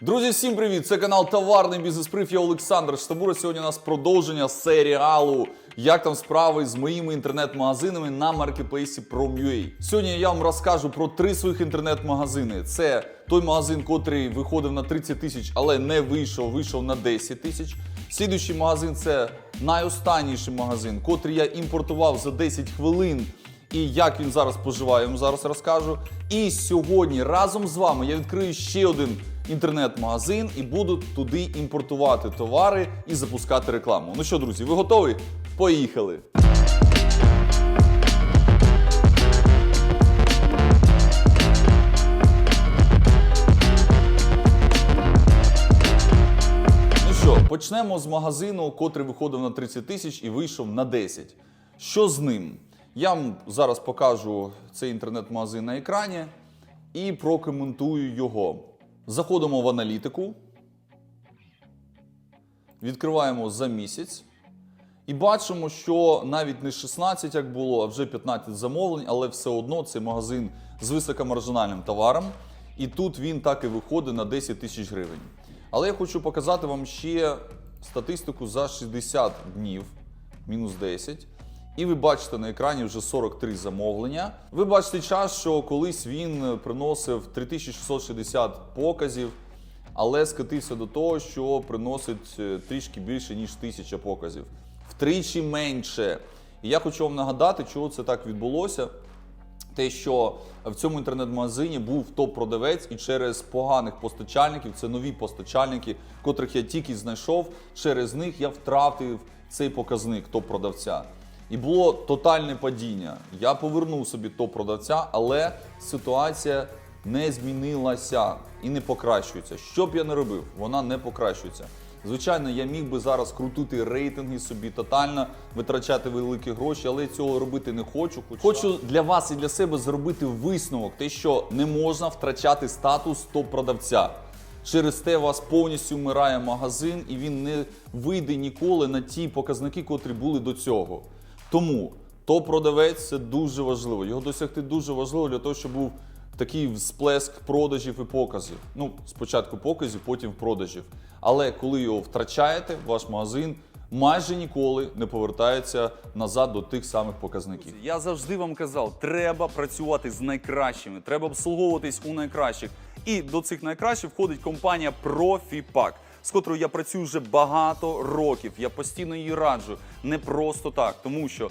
Друзі, всім привіт! Це канал Товарний бізнес-прив. Я Олександр Штабура. Сьогодні у нас продовження серіалу Як там справи з моїми інтернет-магазинами на маркетплейсі Prom.ua. Сьогодні я вам розкажу про три своїх інтернет-магазини. Це той магазин, котрий виходив на 30 тисяч, але не вийшов, вийшов на 10 тисяч. Слідуючий магазин це найостанніший магазин, котрий я імпортував за 10 хвилин. І як він зараз поживає, я вам зараз розкажу. І сьогодні разом з вами я відкрию ще один інтернет-магазин і буду туди імпортувати товари і запускати рекламу. Ну що, друзі, ви готові? Поїхали! Ну почнемо з магазину, котрий виходив на 30 тисяч і вийшов на 10. Що з ним? Я вам зараз покажу цей інтернет-магазин на екрані і прокоментую його. Заходимо в аналітику, відкриваємо за місяць. І бачимо, що навіть не 16, як було, а вже 15 замовлень, але все одно це магазин з високомаржинальним товаром. І тут він так і виходить на 10 тисяч гривень. Але я хочу показати вам ще статистику за 60 днів, мінус 10. І ви бачите на екрані вже 43 замовлення. Ви бачите час, що колись він приносив 3660 показів, але скатився до того, що приносить е, трішки більше, ніж 1000 показів. Втричі менше. І я хочу вам нагадати, чого це так відбулося. Те, що в цьому інтернет-магазині був топ-продавець, і через поганих постачальників, це нові постачальники, котрих я тільки знайшов, через них я втратив цей показник топ-продавця. І було тотальне падіння. Я повернув собі топ-продавця, але ситуація не змінилася і не покращується. Що б я не робив, вона не покращується. Звичайно, я міг би зараз крутити рейтинги собі тотально, витрачати великі гроші, але цього робити не хочу. Хочу для вас і для себе зробити висновок, те, що не можна втрачати статус топ-продавця. Через те у вас повністю вмирає магазин, і він не вийде ніколи на ті показники, котрі були до цього. Тому топ-продавець це дуже важливо. Його досягти дуже важливо для того, щоб був такий всплеск продажів і показів. Ну, спочатку показів, потім продажів. Але коли його втрачаєте, ваш магазин майже ніколи не повертається назад до тих самих показників. Я завжди вам казав, треба працювати з найкращими, треба обслуговуватись у найкращих. І до цих найкращих входить компанія ProfiPack, з котрою я працюю вже багато років. Я постійно її раджу. Не просто так, тому що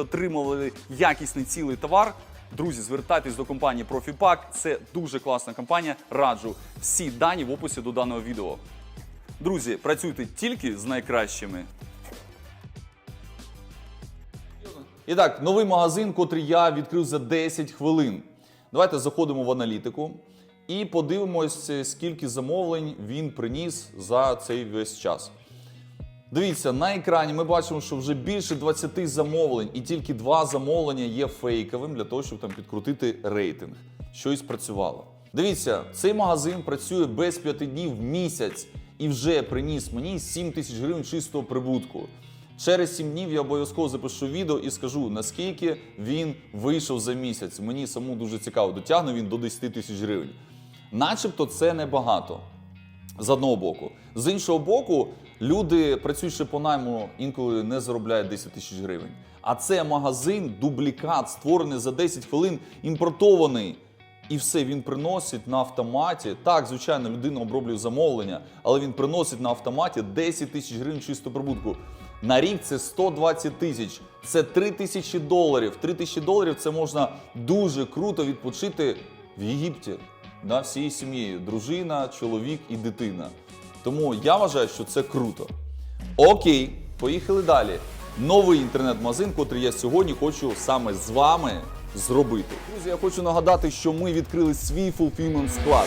отримували якісний цілий товар. Друзі, звертайтесь до компанії ProfiPack. Це дуже класна компанія. Раджу всі дані в описі до даного відео. Друзі, працюйте тільки з найкращими. І так, новий магазин, котрий я відкрив за 10 хвилин. Давайте заходимо в аналітику і подивимось, скільки замовлень він приніс за цей весь час. Дивіться, на екрані ми бачимо, що вже більше 20 замовлень, і тільки два замовлення є фейковим для того, щоб там підкрутити рейтинг. Що і спрацювало. Дивіться, цей магазин працює без 5 днів в місяць і вже приніс мені 7 тисяч гривень чистого прибутку. Через 7 днів я обов'язково запишу відео і скажу, наскільки він вийшов за місяць. Мені самому дуже цікаво, дотягне він до 10 тисяч гривень. Начебто це небагато з одного боку. З іншого боку, люди, працюючи по найму, інколи не заробляють 10 тисяч гривень. А це магазин, дублікат, створений за 10 хвилин, імпортований. І все він приносить на автоматі. Так, звичайно, людина оброблює замовлення, але він приносить на автоматі 10 тисяч гривень чистого прибутку. На рік це 120 тисяч. Це 3 тисячі доларів. 3 тисячі доларів це можна дуже круто відпочити в Єгипті. Да, всією сім'єю. Дружина, чоловік і дитина. Тому я вважаю, що це круто. Окей, поїхали далі. Новий інтернет-магазин, котрий я сьогодні хочу саме з вами зробити. Друзі, я хочу нагадати, що ми відкрили свій fulfillment склад.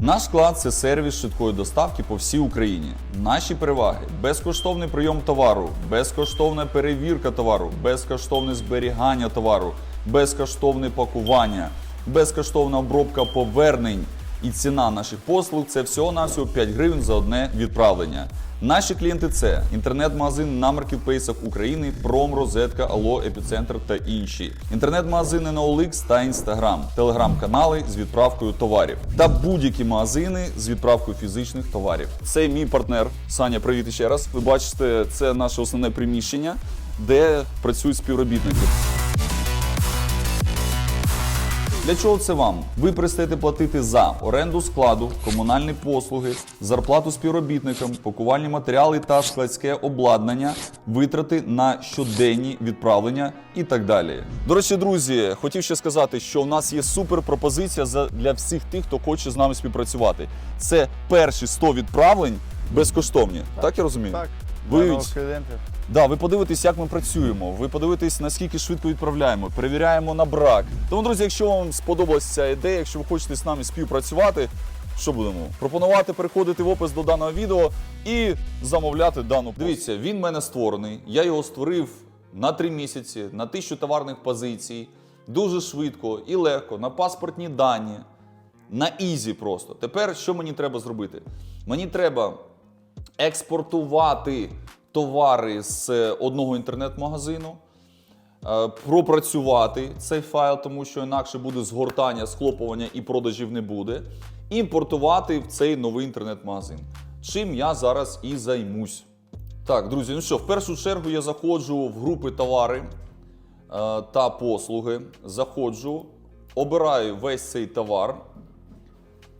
Наш склад це сервіс швидкої доставки по всій Україні. Наші переваги: безкоштовний прийом товару, безкоштовна перевірка товару, безкоштовне зберігання товару, безкоштовне пакування, безкоштовна обробка повернень. І ціна наших послуг це всього навсього 5 гривень за одне відправлення. Наші клієнти це інтернет-магазин на маркетплейсах України, Пром, Розетка, Алло, Епіцентр та інші. Інтернет-магазини на OLX та Instagram, телеграм-канали з відправкою товарів та будь-які магазини з відправкою фізичних товарів. Це мій партнер. Саня, привіт ще раз. Ви бачите, це наше основне приміщення, де працюють співробітники. Для чого це вам? Ви перестаєте платити за оренду складу, комунальні послуги, зарплату співробітникам, пакувальні матеріали та складське обладнання, витрати на щоденні відправлення і так далі. До речі, друзі, хотів ще сказати, що в нас є супер пропозиція для всіх тих, хто хоче з нами співпрацювати. Це перші 100 відправлень безкоштовні. Так, я розумію? Так, Ви- нових клієнтів. Да, ви подивитесь, як ми працюємо. Ви подивитесь, наскільки швидко відправляємо, перевіряємо на брак. Тому, друзі, якщо вам сподобалася ця ідея, якщо ви хочете з нами співпрацювати, що будемо? Пропонувати переходити в опис до даного відео і замовляти дану. Дивіться, він в мене створений. Я його створив на три місяці, на тисячу товарних позицій, дуже швидко і легко, на паспортні дані, на ізі просто. Тепер що мені треба зробити? Мені треба експортувати товари з одного інтернет-магазину, е, пропрацювати цей файл, тому що інакше буде згортання, схлопування і продажів не буде. Імпортувати в цей новий інтернет-магазин. Чим я зараз і займусь. Так, друзі, ну що, в першу чергу я заходжу в групи товари е, та послуги. Заходжу, обираю весь цей товар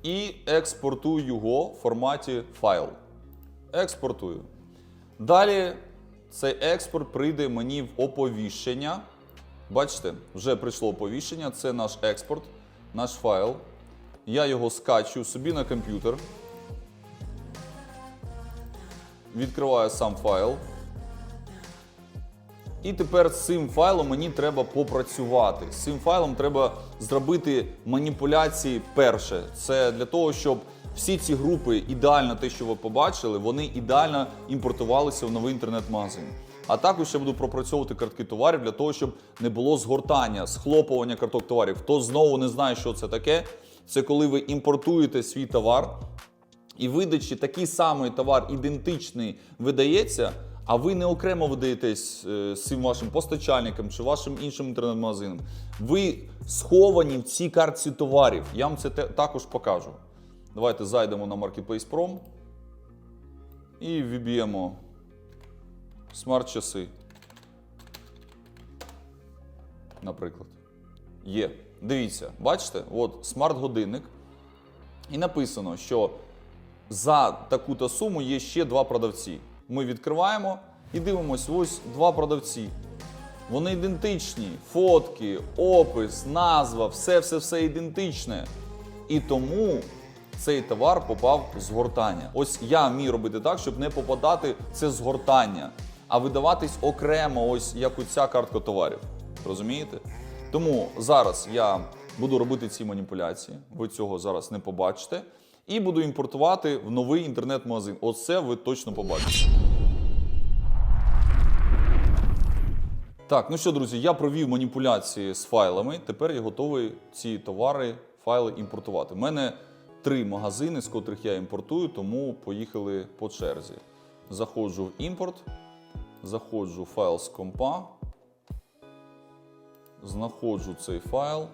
і експортую його в форматі файл. Експортую. Далі цей експорт прийде мені в оповіщення. Бачите, вже прийшло оповіщення. Це наш експорт, наш файл. Я його скачую собі на комп'ютер. Відкриваю сам файл. І тепер з цим файлом мені треба попрацювати. З цим файлом треба зробити маніпуляції перше. Це для того, щоб всі ці групи, ідеально те, що ви побачили, вони ідеально імпортувалися в новий інтернет-магазин. А також я буду пропрацьовувати картки товарів для того, щоб не було згортання, схлопування карток товарів. Хто знову не знає, що це таке, це коли ви імпортуєте свій товар, і видачі такий самий товар ідентичний видається, а ви не окремо видаєтесь е, з цим вашим постачальникам чи вашим іншим інтернет-магазинам. Ви сховані в цій картці товарів. Я вам це також покажу. Давайте зайдемо на Marketplace Prom і віб'ємо смарт-часи. Наприклад. Є. Дивіться, бачите, от смарт-годинник. І написано, що за таку-то суму є ще два продавці. Ми відкриваємо і дивимося, ось два продавці. Вони ідентичні, фотки, опис, назва, все-все-все ідентичне. І тому цей товар попав в згортання. Ось я вмію робити так, щоб не попадати це згортання, а видаватись окремо, ось як оця картка товарів. Розумієте? Тому зараз я буду робити ці маніпуляції. Ви цього зараз не побачите. І буду імпортувати в новий інтернет-магазин. Оце ви точно побачите. Так, ну що, друзі, я провів маніпуляції з файлами. Тепер я готовий ці товари, файли імпортувати. У мене три магазини, з котрих я імпортую, тому поїхали по черзі. Заходжу в імпорт, заходжу в файл з компа, знаходжу цей файл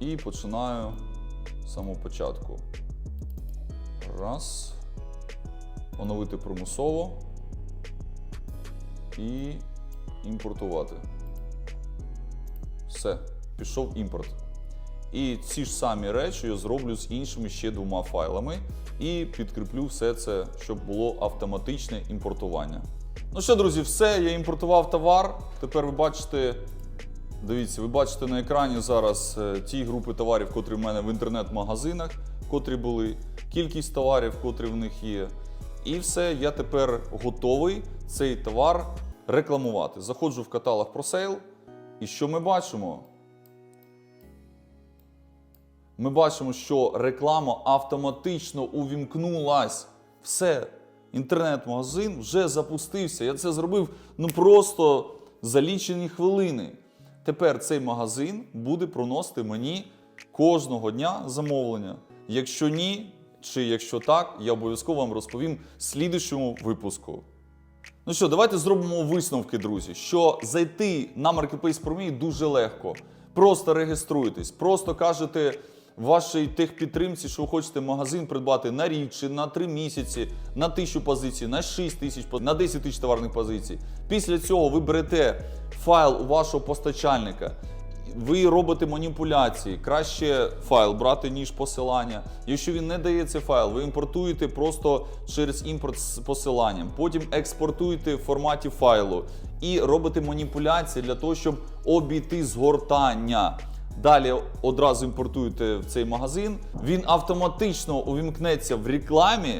і починаю з самого початку. Раз. Оновити примусово і імпортувати. Все, пішов імпорт. І ці ж самі речі я зроблю з іншими ще двома файлами і підкріплю все це, щоб було автоматичне імпортування. Ну що, друзі, все, я імпортував товар. Тепер ви бачите, дивіться, ви бачите на екрані зараз е, ті групи товарів, котрі в мене в інтернет-магазинах, котрі були, кількість товарів, котрі в них є. І все, я тепер готовий цей товар рекламувати. Заходжу в каталог ProSale, і що ми бачимо? Ми бачимо, що реклама автоматично увімкнулась. Все, інтернет-магазин вже запустився. Я це зробив ну просто за лічені хвилини. Тепер цей магазин буде проносити мені кожного дня замовлення. Якщо ні, чи якщо так, я обов'язково вам розповім в слідущому випуску. Ну що, давайте зробимо висновки, друзі. Що зайти на Marketplace Pro дуже легко. Просто реєструєтесь, просто кажете вашій техпідтримці, що ви хочете магазин придбати на рік чи на 3 місяці, на 1000 позицій, на 6 тисяч, на 10 тисяч товарних позицій. Після цього ви берете файл у вашого постачальника. Ви робите маніпуляції, краще файл брати, ніж посилання. Якщо він не дає цей файл, ви імпортуєте просто через імпорт з посиланням. Потім експортуєте в форматі файлу і робите маніпуляції для того, щоб обійти згортання. Далі одразу імпортуєте в цей магазин. Він автоматично увімкнеться в рекламі,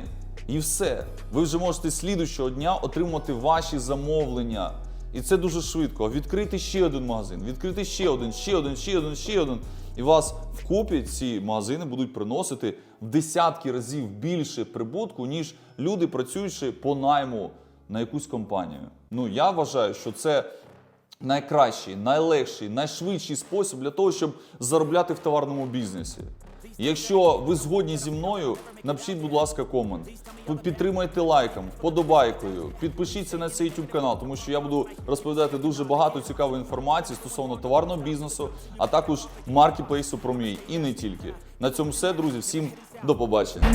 і все. Ви вже можете слідущого дня отримати ваші замовлення. І це дуже швидко. Відкрити ще один магазин, відкрити ще один, ще один, ще один, ще один. І вас вкупі ці магазини будуть приносити в десятки разів більше прибутку, ніж люди, працюючи по найму на якусь компанію. Ну я вважаю, що це найкращий, найлегший, найшвидший спосіб для того, щоб заробляти в товарному бізнесі. Якщо ви згодні зі мною, напишіть, будь ласка, комент. Підтримайте лайком, вподобайкою, підпишіться на цей YouTube канал, тому що я буду розповідати дуже багато цікавої інформації стосовно товарного бізнесу, а також маркетплейсу про мій. І не тільки. На цьому все, друзі. Всім до побачення.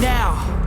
now.